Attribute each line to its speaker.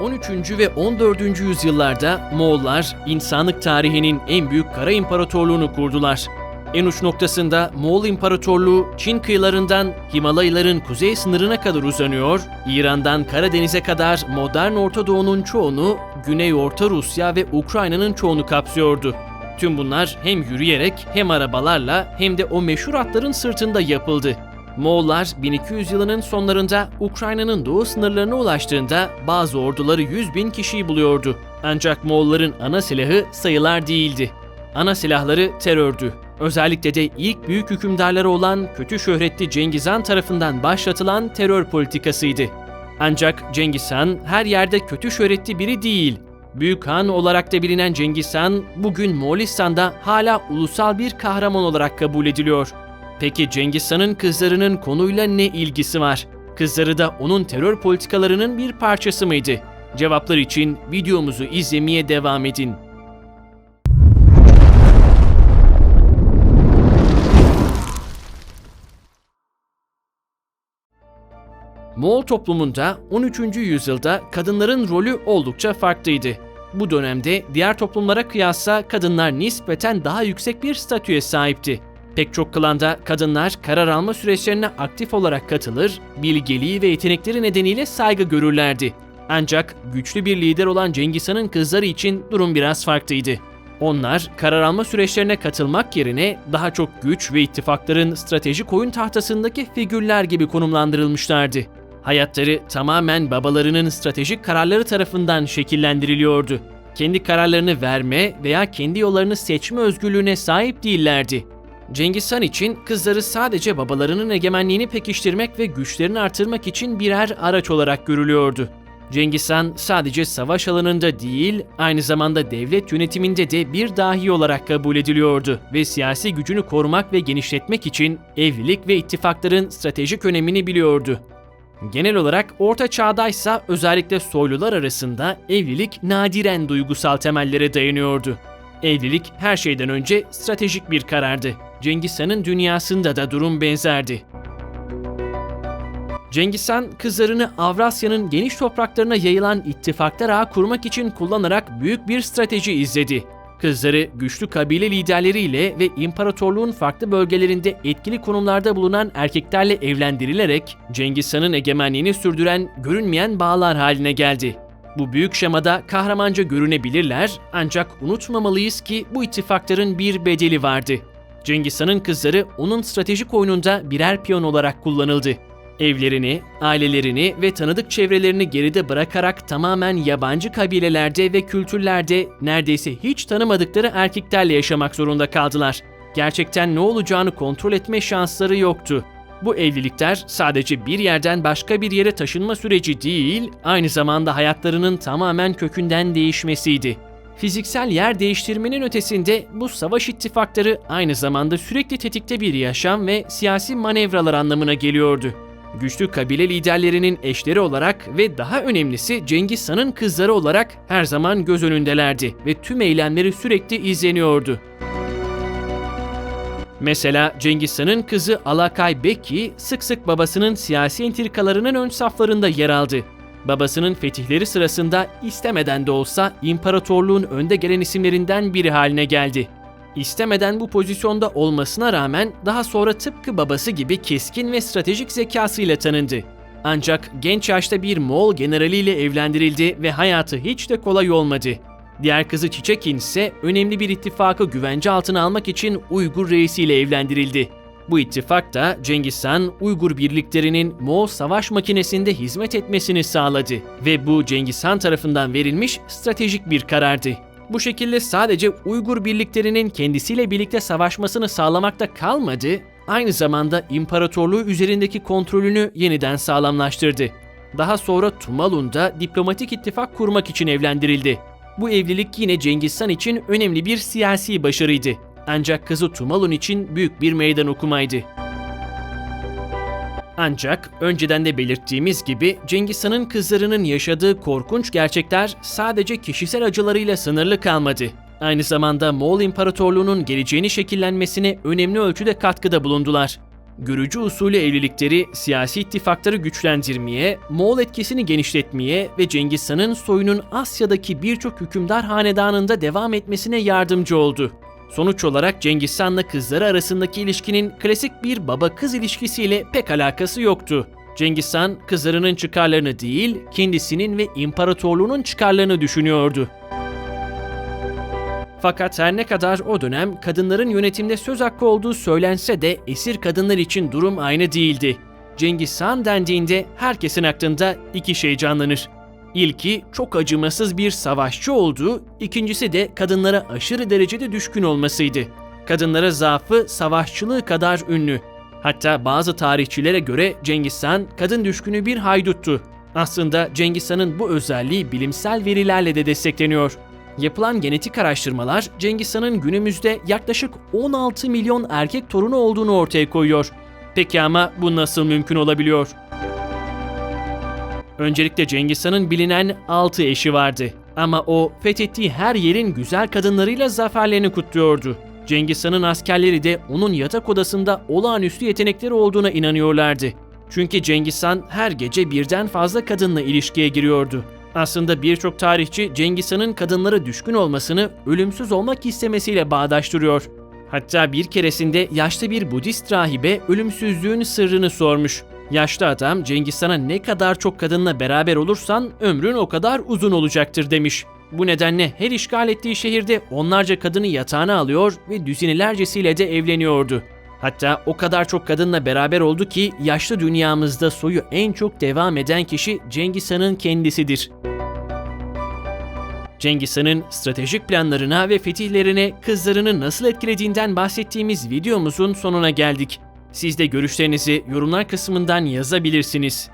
Speaker 1: 13. ve 14. yüzyıllarda Moğollar insanlık tarihinin en büyük kara imparatorluğunu kurdular. En uç noktasında Moğol İmparatorluğu Çin kıyılarından Himalayların kuzey sınırına kadar uzanıyor, İran'dan Karadeniz'e kadar modern Orta Doğu'nun çoğunu, Güney Orta Rusya ve Ukrayna'nın çoğunu kapsıyordu. Tüm bunlar hem yürüyerek hem arabalarla hem de o meşhur atların sırtında yapıldı. Moğollar 1200 yılının sonlarında Ukrayna'nın doğu sınırlarına ulaştığında bazı orduları 100 bin kişiyi buluyordu. Ancak Moğolların ana silahı sayılar değildi. Ana silahları terördü. Özellikle de ilk büyük hükümdarları olan kötü şöhretli Cengiz Han tarafından başlatılan terör politikasıydı. Ancak Cengiz Han her yerde kötü şöhretli biri değil. Büyük Han olarak da bilinen Cengiz Han bugün Moğolistan'da hala ulusal bir kahraman olarak kabul ediliyor. Peki Cengiz Han'ın kızlarının konuyla ne ilgisi var? Kızları da onun terör politikalarının bir parçası mıydı? Cevaplar için videomuzu izlemeye devam edin. Moğol toplumunda 13. yüzyılda kadınların rolü oldukça farklıydı. Bu dönemde diğer toplumlara kıyasla kadınlar nispeten daha yüksek bir statüye sahipti. Pek çok klanda kadınlar karar alma süreçlerine aktif olarak katılır, bilgeliği ve yetenekleri nedeniyle saygı görürlerdi. Ancak güçlü bir lider olan Cengiz Han'ın kızları için durum biraz farklıydı. Onlar karar alma süreçlerine katılmak yerine daha çok güç ve ittifakların stratejik oyun tahtasındaki figürler gibi konumlandırılmışlardı. Hayatları tamamen babalarının stratejik kararları tarafından şekillendiriliyordu. Kendi kararlarını verme veya kendi yollarını seçme özgürlüğüne sahip değillerdi. Cengiz Han için kızları sadece babalarının egemenliğini pekiştirmek ve güçlerini artırmak için birer araç olarak görülüyordu. Cengiz Han sadece savaş alanında değil, aynı zamanda devlet yönetiminde de bir dahi olarak kabul ediliyordu ve siyasi gücünü korumak ve genişletmek için evlilik ve ittifakların stratejik önemini biliyordu. Genel olarak Orta Çağ'daysa özellikle soylular arasında evlilik nadiren duygusal temellere dayanıyordu. Evlilik her şeyden önce stratejik bir karardı. Cengiz Han'ın dünyasında da durum benzerdi. Cengiz Han kızlarını Avrasya'nın geniş topraklarına yayılan ittifaklar ağı kurmak için kullanarak büyük bir strateji izledi. Kızları güçlü kabile liderleriyle ve imparatorluğun farklı bölgelerinde etkili konumlarda bulunan erkeklerle evlendirilerek Cengiz Han'ın egemenliğini sürdüren görünmeyen bağlar haline geldi. Bu büyük şemada kahramanca görünebilirler ancak unutmamalıyız ki bu ittifakların bir bedeli vardı. Cengiz Han'ın kızları onun stratejik oyununda birer piyon olarak kullanıldı. Evlerini, ailelerini ve tanıdık çevrelerini geride bırakarak tamamen yabancı kabilelerde ve kültürlerde neredeyse hiç tanımadıkları erkeklerle yaşamak zorunda kaldılar. Gerçekten ne olacağını kontrol etme şansları yoktu. Bu evlilikler sadece bir yerden başka bir yere taşınma süreci değil, aynı zamanda hayatlarının tamamen kökünden değişmesiydi. Fiziksel yer değiştirmenin ötesinde bu savaş ittifakları aynı zamanda sürekli tetikte bir yaşam ve siyasi manevralar anlamına geliyordu. Güçlü kabile liderlerinin eşleri olarak ve daha önemlisi Cengiz Han'ın kızları olarak her zaman göz önündelerdi ve tüm eylemleri sürekli izleniyordu. Mesela Cengiz Han'ın kızı Alakay Beki sık sık babasının siyasi entrikalarının ön saflarında yer aldı. Babasının fetihleri sırasında istemeden de olsa imparatorluğun önde gelen isimlerinden biri haline geldi. İstemeden bu pozisyonda olmasına rağmen daha sonra tıpkı babası gibi keskin ve stratejik zekasıyla tanındı. Ancak genç yaşta bir Moğol generaliyle evlendirildi ve hayatı hiç de kolay olmadı. Diğer kızı Çiçekin ise önemli bir ittifakı güvence altına almak için Uygur reisiyle evlendirildi. Bu ittifak da Cengiz Han, Uygur birliklerinin Moğol savaş makinesinde hizmet etmesini sağladı ve bu Cengiz Han tarafından verilmiş stratejik bir karardı. Bu şekilde sadece Uygur birliklerinin kendisiyle birlikte savaşmasını sağlamakta kalmadı, aynı zamanda imparatorluğu üzerindeki kontrolünü yeniden sağlamlaştırdı. Daha sonra Tumalun'da diplomatik ittifak kurmak için evlendirildi. Bu evlilik yine Cengiz Han için önemli bir siyasi başarıydı. Ancak kızı Tumalun için büyük bir meydan okumaydı. Ancak önceden de belirttiğimiz gibi Cengiz Han'ın kızlarının yaşadığı korkunç gerçekler sadece kişisel acılarıyla sınırlı kalmadı. Aynı zamanda Moğol İmparatorluğu'nun geleceğini şekillenmesine önemli ölçüde katkıda bulundular. Görücü usulü evlilikleri siyasi ittifakları güçlendirmeye, Moğol etkisini genişletmeye ve Cengiz Han'ın soyunun Asya'daki birçok hükümdar hanedanında devam etmesine yardımcı oldu. Sonuç olarak Cengiz Han'la kızları arasındaki ilişkinin klasik bir baba-kız ilişkisiyle pek alakası yoktu. Cengiz Han kızlarının çıkarlarını değil, kendisinin ve imparatorluğunun çıkarlarını düşünüyordu. Fakat her ne kadar o dönem kadınların yönetimde söz hakkı olduğu söylense de esir kadınlar için durum aynı değildi. Cengiz Han dendiğinde herkesin aklında iki şey canlanır. İlki çok acımasız bir savaşçı olduğu, ikincisi de kadınlara aşırı derecede düşkün olmasıydı. Kadınlara zaafı savaşçılığı kadar ünlü. Hatta bazı tarihçilere göre Cengiz Han kadın düşkünü bir hayduttu. Aslında Cengiz Han'ın bu özelliği bilimsel verilerle de destekleniyor. Yapılan genetik araştırmalar Cengiz Han'ın günümüzde yaklaşık 16 milyon erkek torunu olduğunu ortaya koyuyor. Peki ama bu nasıl mümkün olabiliyor? Öncelikle Cengiz Han'ın bilinen 6 eşi vardı. Ama o fethettiği her yerin güzel kadınlarıyla zaferlerini kutluyordu. Cengiz Han'ın askerleri de onun yatak odasında olağanüstü yetenekleri olduğuna inanıyorlardı. Çünkü Cengiz Han her gece birden fazla kadınla ilişkiye giriyordu. Aslında birçok tarihçi Cengiz Han'ın kadınlara düşkün olmasını ölümsüz olmak istemesiyle bağdaştırıyor. Hatta bir keresinde yaşlı bir Budist rahibe ölümsüzlüğün sırrını sormuş. Yaşlı adam Cengiz Han'a ne kadar çok kadınla beraber olursan ömrün o kadar uzun olacaktır demiş. Bu nedenle her işgal ettiği şehirde onlarca kadını yatağına alıyor ve düzinelercesiyle de evleniyordu. Hatta o kadar çok kadınla beraber oldu ki yaşlı dünyamızda soyu en çok devam eden kişi Cengiz Han'ın kendisidir. Cengiz Han'ın stratejik planlarına ve fetihlerine kızlarını nasıl etkilediğinden bahsettiğimiz videomuzun sonuna geldik. Siz de görüşlerinizi yorumlar kısmından yazabilirsiniz.